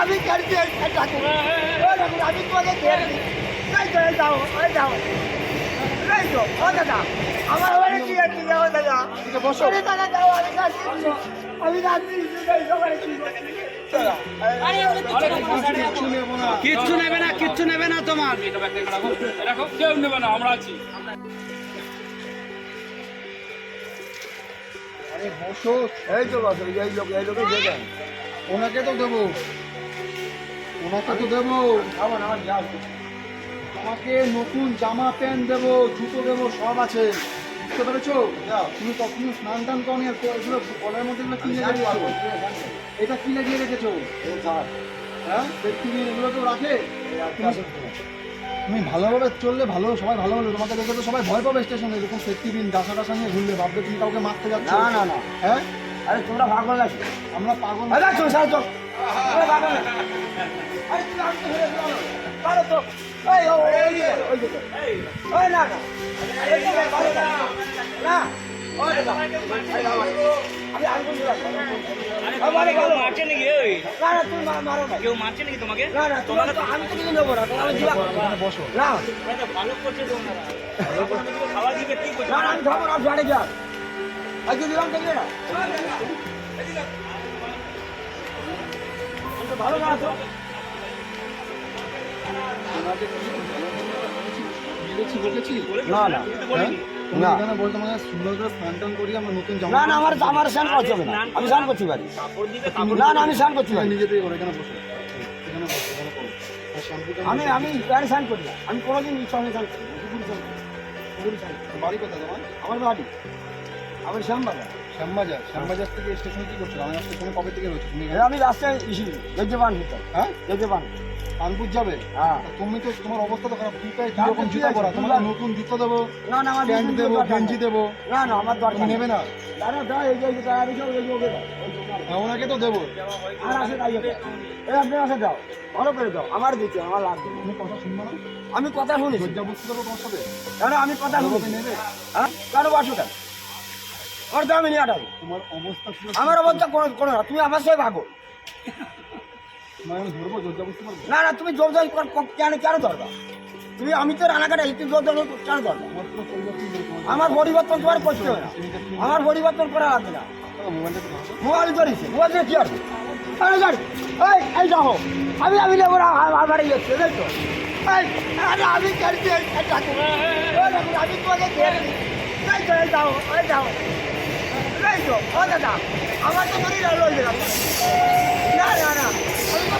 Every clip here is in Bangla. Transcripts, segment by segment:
আমি কালকে ঠাকুর ও ঠাকুর আমি তোমাকে তো যাও যাও তো ও দাদা আমার ওখানে কি আছে যাও দাদা। বসো। দাদা যাও আমি আমি কিচ্ছু নেব না। কিচ্ছু নেবে না কিচ্ছু নেবে না তোমার। রাখো কেউ নেবে না আমরা আছি। আরে বসো। এই তো বস এই লোক এই লোকে ওনাকে তো দেবো। ওনাকে তো দেবো। আমার আমার যাও তোমাকে নতুন জামা প্যান্ট দেবো জুতো দেবো সব আছে। বুঝতে পেরেছ? তুমি কখনো স্নান টান করনি আর এগুলো গলার মধ্যে এগুলো কি লেগে রেখেছো? এটা কি লাগিয়ে রেখেছো? হ্যাঁ? ব্যক্তিবিন এগুলো তো রাখে? তুমি- ভালোভাবে চললে ভালো সবাই ভালো হলো। তোমাকে দেখে তো সবাই ভয় পাবে স্টেশনে এরকম সেফটি বিন ডাসা টাসা নিয়ে ঘুরলে। ভাববে তুমি কাউকে মারতে যাচ্ছ? না না না। হ্যাঁ? আরে তোমরা ভাগল আছো আমরা পাগল। আরে চল সাল চল। আরে কেউ মারছে নাকি তোমাকে আমি তো কিছু নেব না বসো না ভালো করছে খাওয়া দিবে কি করছে আমি খাব না ঝাড়ে যা আজকে দিলাম দেখলে না ভালো না না না। হ্যাঁ? না। মানে সুন্দর করে স্নান টান করি আমরা নতুন জামা না না আমার আমার স্নান করতে হবে না। আমি স্নান করতে পারি না না আমি স্নান করতে পারি করো বসো আমি আমি স্নান করি না। আমি কোনোদিন সঙ্গে স্নান করি না। দুপুরে স্নান করি। দুপুরে বাড়ি কোথায় তোমার? আমার বাড়ি। আমার শ্যামবাগান শ্যামবাজার? শ্যামবাজার থেকে স্টেশনে কি করছ? আমার স্টেশনে কবে থেকে রয়েছে? আমি রাস্তায় ইসি যেতে পান হ্যাঁ? যেতে পান কানপুর যাবে? হ্যাঁ। তুমি তো তোমার অবস্থা তো খারাপ। তুমি কানপুর কি জুতা? পরা তোমাকে নতুন জুতো দেবো না না আমার প্যান্ট দেবো গেঞ্জি দেবো। না না আমার দরকার নেবে না? ওনাকে তো দেবো। আর আসে তাই এই আপনি আসে দাও ভালো করে দাও আমার দিচ্ছে আমার লাগবে। তুমি কথা শুনব না? আমি কথা শুনেছি। লজ্জা বুঝতে দেবো তোমার সাথে? কেন আমি কথা শুনেছি। নেবে? হ্যাঁ? কেন বাসো কেন? ওর দাম নিয়ে আটাবো তোমার অবস্থা আমার অবস্থা কোনো কোনো না। তুমি আমার সাথে ভাগো। না না তুমি জোর কর- কেন কেন দরকার তুমি আমি তো রানাঘাটে তুমি জোর জোর কেন দরকার আমার পরিবর্তন তোমার করতে হবে না। আমার পরিবর্তন করা লাগবে না। ধরো। মোবাইল ধরেছে মোবাইল দিয়ে কি আছে আরে গাড়ি এই এই দেখো আমি আমি নেব না আমার বাড়ি যাচ্ছে তাই তো এই আরে আমি ঠাকুর আমি তোমাকে খেয়েছি এই তো এই যাও এই যাও এই তো ও দাদা আমার তো মনে গেল না না না।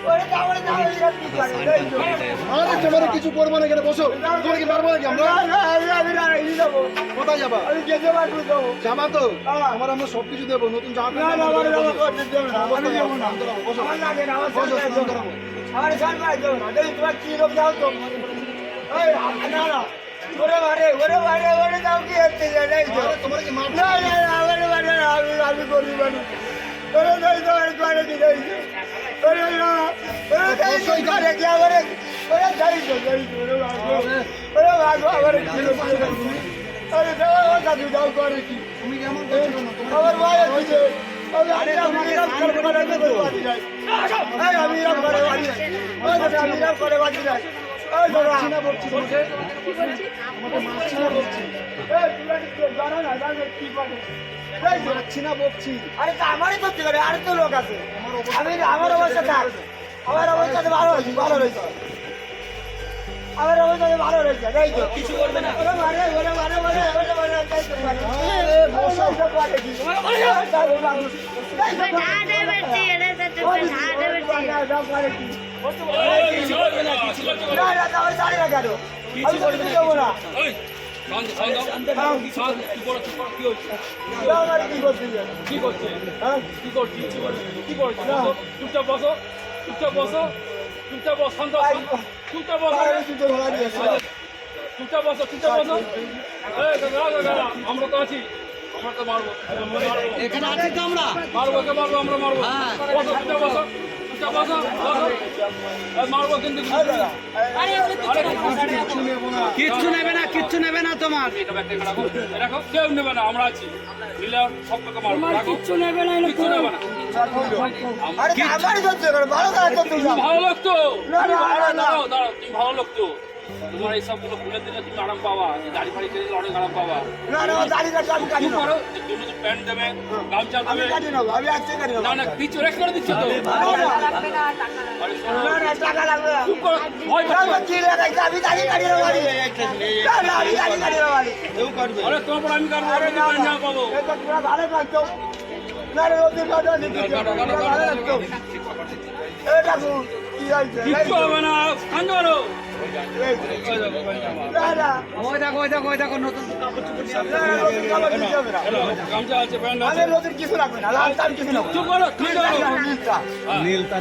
এই তো আমার তো আচ্ছা আমি না না এই তো আরে ওরে দেখো তোমাকে কিছু করে না আমি তোমার কিছু করব না এখানে বসো। তোমার কি মারবো নাকি আমরা? কোথায় যাবা? জামা তো? হ্যাঁ। আমার আমরা সব কিছু দেবো নতুন জামা আমার। আমার আমার। আমার দেখি তোমার কি ওরে ওরে ওরে হচ্ছে তোমার মারবো? না না আমি আমি করি মানুষ। ওরে তো আর করে আমারে ওরে যাই তো যাই তো ওরে ভাগো ওরে ভাগো আমারে কি লোক আমার দাদু যাও করে কি তুমি কেমন করছ কেন? তোমার আমার ভাই আছে আমি আমি করে বাজি নাই আমি করে বাজি নাই আরে তো লোক আছে আমি আমার অবস্থা থাক আমার অবস্থা ভালো হয়েছে ভালো রয়েছে আমার অবস্থা ভালো রয়েছে কিছু করবে না না না তাহলে ছাড়ে না কেন আমি তো কিছু দেবো না কি করো কি করছে কি করছিস কি করছিস চুপচাপ বসো চুপচাপ বসো চুপচাপ বস। চুপচাপ বসো চুপচাপ বসো চুপচাপ বসো আমরা তো আছি আমরা তো মারবো আমরা মারবো। বসো বসো কিচ্ছু নেব না কিচ্ছু নেবে না তোমার। কেউ নেবে না আমরা আছি সব টাকা মারবো কিচ্ছু নেবে না কিচ্ছু নেবে না ভালো লোক তো ভালো লোক তো। তোমার এই সবগুলো খুলে দিলে তুমি আরাম পাবা দাড়ি ফাড়ি কেটে অনেক আরাম পাবা না না দাড়ি কাটে আমি কাটি কি না তুমি তো প্যান্ট দেবে গামছা আমি কাটি নেব আমি আজকে কাটি না না কিছু রেখ করে দিচ্ছ তো না না টাকা লাগবে না চুপ করো ভয় পাচ্ছ কি লাগাইছে? আমি দাড়ি কাটি নেব বাড়ি। না, না, আমি দাড়ি কাটি নেব বাড়ি। আরে তোমার পর আমি কাটবো আমি প্যান্ট না, পাবো এটা পুরো ভালো লাগতো। না রে, ওদের কাটো, কাটো, পুরো ভালো লাগতো। কাটো। কি হয়েছে? কিচ্ছু হবে না কান্দ করো এই, ওই দেখো, প্যান্ট জামা। না, না, ওই দেখো ওই দেখো ওই দেখো নতুন কাপড় চোপড়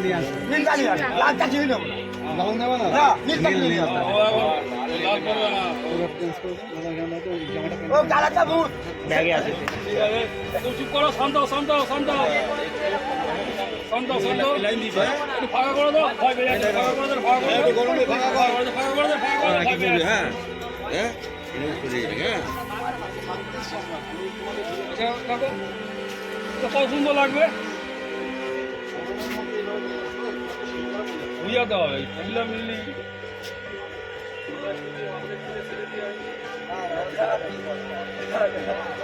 নিয়ে আসবে। নিয়ে লালটা কিছু নেব লাল নেবে না নিয়ে। ও। ঠিক আছে তুমি চুপ করো শান্ত শান্ত শান্ত দেখো। তো কত সুন্দর লাগবে হবে মিলা মিলি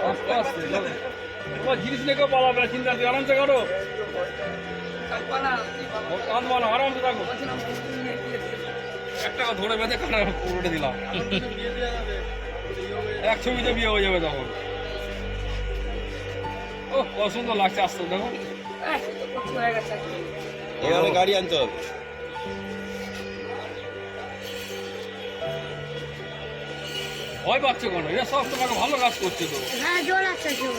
আস্তে আস্তে। তোমার জিনিস নিয়ে কেউ পালাবে না, চিন্তা নেই, আরামসে করো কানবা না আরামসে থাকো এক টাকা ধরে বেঁধে কানে উঠে দিলাম এক ছবিতে বিয়ে হয়ে যাবে তখন ও কত সুন্দর লাগছে আসতে দেখো এখানে গাড়ি আনতে হবে ভয় পাচ্ছে কেন? এটা সব তোমাকে ভালো কাজ করছে তো। হ্যাঁ জোর আছে জোর।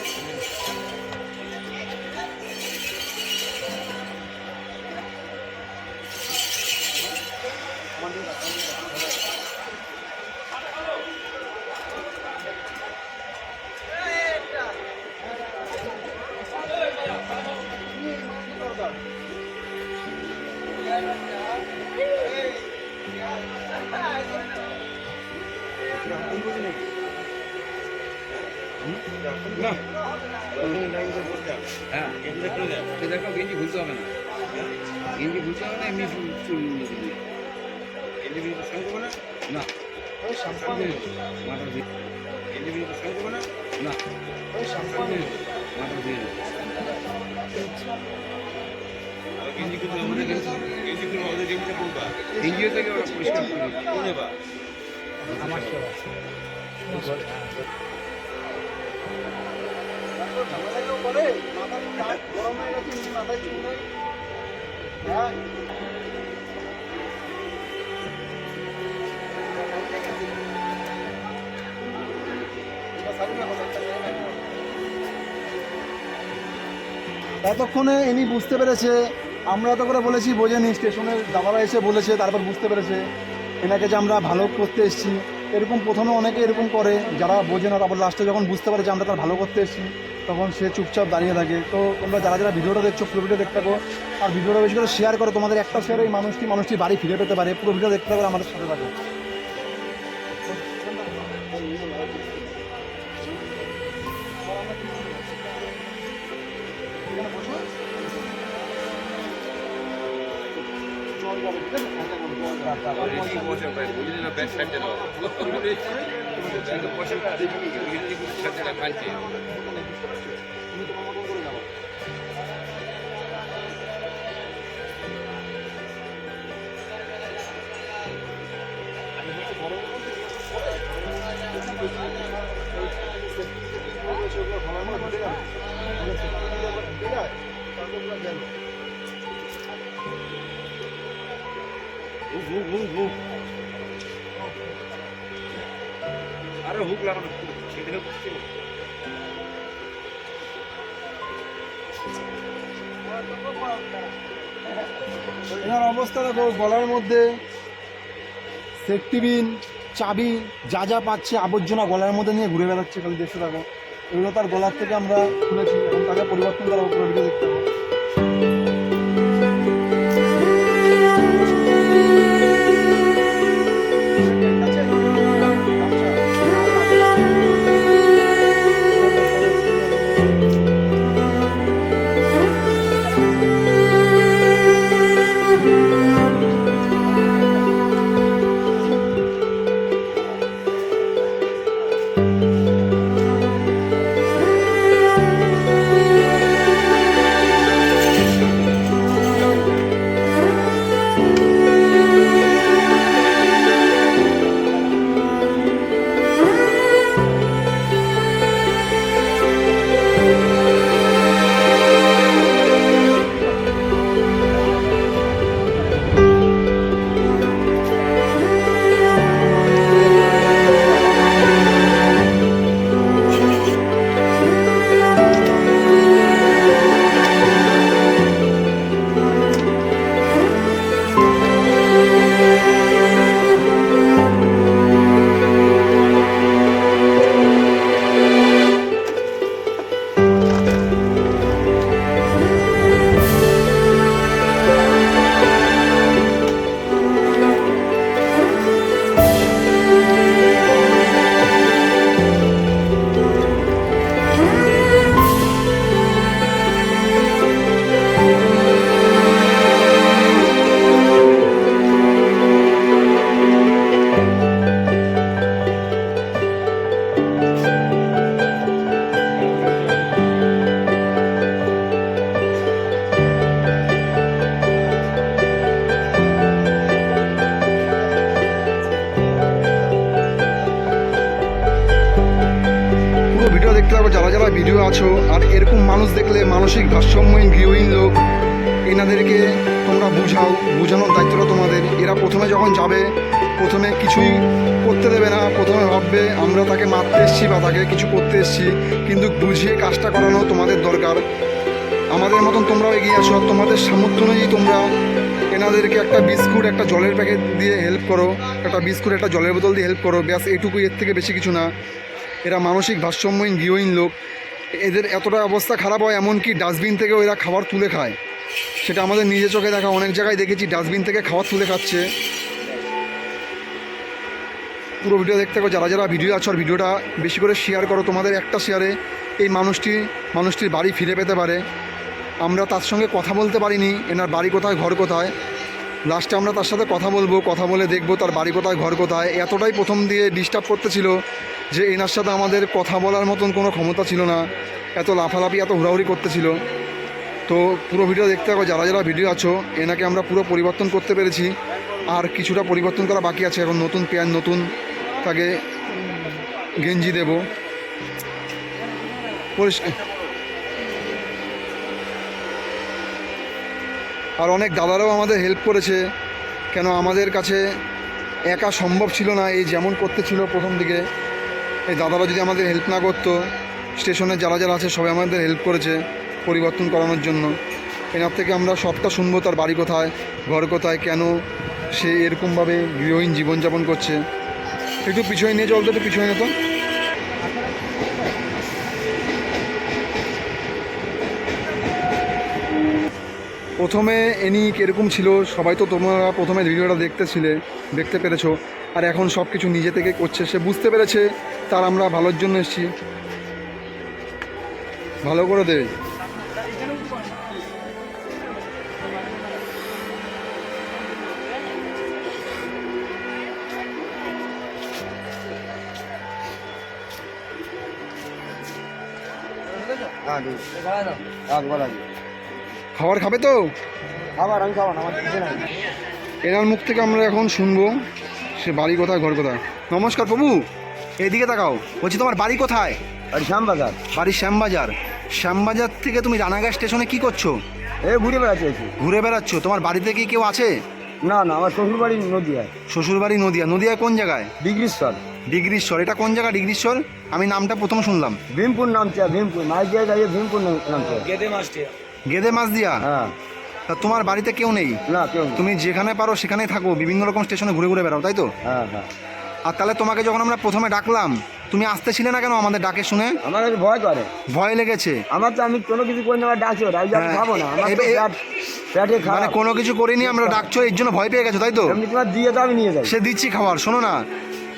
হ্যাঁ দেখো গেঞ্জি খুলতে হবে না গেঞ্জি খুলতে হবে না এমনি বিয়ে সঙ্গে না না মাথা দিয়ে বিয়ে সঙ্গে না না মাথা দিয়ে গেঞ্জি কিন্তু আমাদের গেঞ্জি কিন্তু আমাদের জমিতে পড়বা এনজিও থেকে ওরা পরিষ্কার করে দিবে। এতক্ষণে ইনি বুঝতে পেরেছে, আমরা এত করে বলেছি বোঝেনি, স্টেশনের দাদারা এসে বলেছে, তারপর বুঝতে পেরেছে। এনাকে যে আমরা ভালো করতে এসেছি, এরকম প্রথমে অনেকে এরকম করে, যারা বোঝে না, তারপর লাস্টে যখন বুঝতে পারে যে আমরা তার ভালো করতে এসেছি, তখন সে চুপচাপ দাঁড়িয়ে থাকে। তো তোমরা যারা যারা ভিডিওটা দেখছ, পুরো ভিডিও দেখতে আর ভিডিওটা বেশি করে শেয়ার করো। তোমাদের একটা শেয়ার এই মানুষটি মানুষটি বাড়ি ফিরে পেতে পারে, পুরো ভিডিও দেখতে পারে আমাদের সাথে থাকো। ব্যাগে বসে গেঞ্জি কিন্তু আরে হুক এনার অবস্থা দেখো, গলার মধ্যে সেফটি বিন চাবি, যা যা পাচ্ছে, আবর্জনা গলার মধ্যে নিয়ে ঘুরে বেড়াচ্ছে খালি দেখতে থাকো। এগুলো তার গলার থেকে আমরা খুলেছি এবং তাকে পরিবর্তন করা পুরো ভিডিও দেখতে হবে আছো, আর এরকম মানুষ দেখলে মানসিক ভারসাম্যহীন গৃহহীন লোক, এনাদেরকে তোমরা বুঝাও, বোঝানোর দায়িত্বটা তোমাদের। এরা প্রথমে যখন যাবে, প্রথমে কিছুই করতে দেবে না, প্রথমে ভাববে, আমরা তাকে মারতে এসছি বা তাকে কিছু করতে এসছি, কিন্তু বুঝিয়ে কাজটা করানো তোমাদের দরকার। আমাদের মতন তোমরাও এগিয়ে আসো তোমাদের সামর্থ্য অনুযায়ী তোমরা এনাদেরকে একটা বিস্কুট, একটা জলের প্যাকেট দিয়ে হেল্প করো, একটা বিস্কুট, একটা জলের বোতল দিয়ে হেল্প করো, ব্যাস এটুকু এর থেকে বেশি কিছু না। এরা মানসিক ভারসাম্যহীন গৃহহীন লোক এদের এতটা অবস্থা খারাপ হয় এমনকি ডাস্টবিন থেকেও এরা খাবার তুলে খায়? সেটা আমাদের নিজে চোখে দেখা, অনেক জায়গায় দেখেছি ডাস্টবিন থেকে খাবার তুলে খাচ্ছে। পুরো ভিডিও দেখতে থাকো, যারা যারা ভিডিও আছো আর ভিডিওটা বেশি করে শেয়ার করো, তোমাদের একটা শেয়ারে এই মানুষটি, মানুষটির বাড়ি ফিরে পেতে পারে। আমরা তার সঙ্গে কথা বলতে পারিনি, এনার বাড়ি কোথায়, ঘর কোথায়? লাস্টে আমরা তার সাথে কথা বলব, কথা বলে দেখব তার বাড়ি কোথায়, ঘর কোথায়। এতটাই প্রথম দিয়ে ডিস্টার্ব করতেছিল যে এনার সাথে আমাদের কথা বলার মতন কোনো ক্ষমতা ছিল না। এত লাফালাফি, এত হুড়াহুড়ি করতেছিল। তো পুরো ভিডিও দেখতে থাকো, যারা যারা ভিডিও আছো, এনাকে আমরা পুরো পরিবর্তন করতে পেরেছি। আর কিছুটা পরিবর্তন করা বাকি আছে। এখন নতুন প্যান্ট নতুন তাকে গেঞ্জি দেব। আর অনেক দাদারাও আমাদের হেল্প করেছে। কেন আমাদের কাছে একা সম্ভব ছিল না, এই যেমন করতে ছিল প্রথম দিকে। এই দাদারা যদি আমাদের হেল্প না করতো স্টেশনে যারা যারা আছে সবাই আমাদের হেল্প করেছে পরিবর্তন করানোর জন্য। এনার থেকে আমরা সবটা শুনব তার বাড়ি কোথায়, ঘর কোথায়, কেন সে এরকমভাবে গৃহহীন জীবনযাপন করছে। একটু পিছনে নিয়ে চলতো একটু পিছনে নিত প্রথমে এনি কীরকম ছিল, সবাই তো তোমরা প্রথমে ভিডিওটা দেখতেছিলে, দেখতে পেরেছ। আর এখন সব কিছু নিজে থেকে করছে। সে বুঝতে পেরেছে তার আমরা ভালোর জন্য এসেছি। ভালো করে দিই খাবার খাবে তো? খাবার আমি খাব না আমার এনার মুখ থেকে আমরা এখন শুনব। সে বাড়ি কোথায় ঘর কোথায়? নমস্কার প্রভু। এদিকে তাকাও। বলছি তোমার বাড়ি কোথায়? আর শ্যামবাজার। বাড়ি শ্যামবাজার। শ্যামবাজার থেকে তুমি রানাঘাট স্টেশনে কি করছ? এ ঘুরে বেড়াচ্ছে ঘুরে বেড়াচ্ছ? তোমার বাড়িতে কি কেউ আছে? না না আমার শ্বশুর বাড়ি নদীয়ায়। শ্বশুরবাড়ি নদিয়া। নদিয়ায় কোন জায়গায়? ডিগ্রিশ্বর। ডিগ্রিশ্বর। এটা কোন জায়গা ডিগ্রিশ্বর? আমি নামটা প্রথম শুনলাম। ভীমপুর নামছে ভীমপুর। মাঝ জায়গায় ভীমপুর নাম- নামছে। গেদে মাছটি গেদে মাছ দিয়া? হ্যাঁ। তা তোমার বাড়িতে কেউ নেই? না কেউ নেই। তুমি যেখানে পারো সেখানেই থাকো বিভিন্ন রকম স্টেশনে ঘুরে ঘুরে বেড়াও তাই তো? হ্যাঁ হ্যাঁ। আর তাহলে তোমাকে যখন আমরা প্রথমে ডাকলাম তুমি আসতেছিলে না কেন আমাদের ডাকে শুনে? আমার কাছে ভয় করে। ভয় লেগেছে। আমার তো আমি কোনো কিছু করি না আমার ডাকছি ওরা আমি যখন হ্যাঁ। খাব না। আমার তো এবার- পেট পেটে মানে খারাপ কোনো কিছু করিনি আমরা ডাকছো এর জন্য ভয় পেয়ে গেছো তাই তো? এমনি তোমার দিয়ে তো আমি নিয়ে যাই সে দিচ্ছি খাবার শোনো না।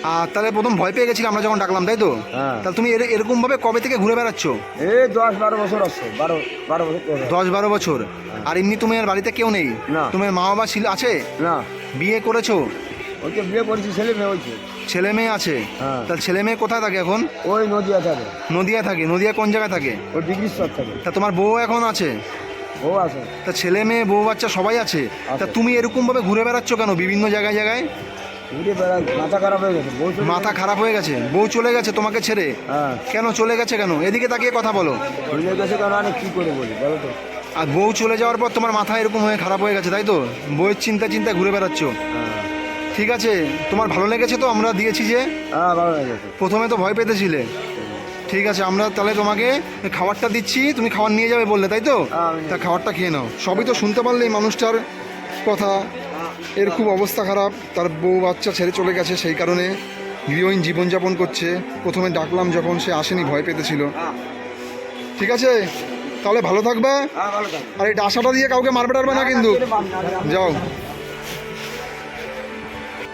আর তাহলে প্রথম ভয় পেয়ে গেছিলাম আমরা যখন ডাকলাম তাই তো? হ্যাঁ। তাহলে তুমি এর- এরকম ভাবে কবে থেকে ঘুরে বেড়াচ্ছ? এই দশ বারো বছর আসছে বারো বারো বছর দশ বারো বছর। আর এমনি তুমি আর বাড়িতে কেউ নেই? না। তোমার মা বাবা ছিল আছে? না। বিয়ে করেছ? তো বিয়ে করেছি ছেলে মেয়ে হয়েছে। ছেলে মেয়ে আছে? হ্যাঁ। তাহলে ছেলে মেয়ে কোথায় থাকে এখন? ওই নদিয়া থাকে। নদিয়া থাকে। নদিয়া কোন জায়গায় থাকে? ওই ডিগ্রি স্তর থাকে। তা তোমার বউ এখন আছে? ও আছে। তা ছেলে মেয়ে বউ বাচ্চা সবাই আছে? তা তুমি এরকম ভাবে ঘুরে বেড়াচ্ছ কেন বিভিন্ন জায়গায় জায়গায়? ঘুরে মাথা খারাপ হয়ে গেছে বউ চলে মাথা খারাপ হয়ে গেছে বউ চলে গেছে তোমাকে ছেড়ে? হ্যাঁ। কেন চলে গেছে কেন? এদিকে তাকিয়ে কথা বলো। চলে গেছে কারণ আমি কী করে বলি বলো তো। আর বউ চলে যাওয়ার পর তোমার মাথা এরকম হয়ে খারাপ হয়ে গেছে তাই তো? বউয়ের চিন্তা চিন্তা ঘুরে বেড়াচ্ছ। হ্যাঁ। ঠিক আছে তোমার ভালো লেগেছে তো? আমরা দিয়েছি যে? হ্যাঁ ভালো হয়ে গেছে প্রথমে তো ভয় পেতেছিলে। ঠিক আছে আমরা তাহলে তোমাকে খাবারটা দিচ্ছি তুমি খাবার নিয়ে যাবে বললে তাই তো? হ্যাঁ, আমি নিয়ে তা খাবারটা খেয়ে নাও। সবই তো শুনতে পারলে এই মানুষটার কথা। এর খুব অবস্থা খারাপ। তার বউ বাচ্চা ছেড়ে চলে গেছে সেই কারণে গৃহহীন জীবনযাপন করছে। প্রথমে ডাকলাম যখন সে আসেনি ভয় পেতেছিল। ঠিক আছে? তাহলে ভালো থাকবে? হ্যাঁ আর এই ডাসাটা দিয়ে কাউকে মারবে টারবে না কিন্তু। যাও।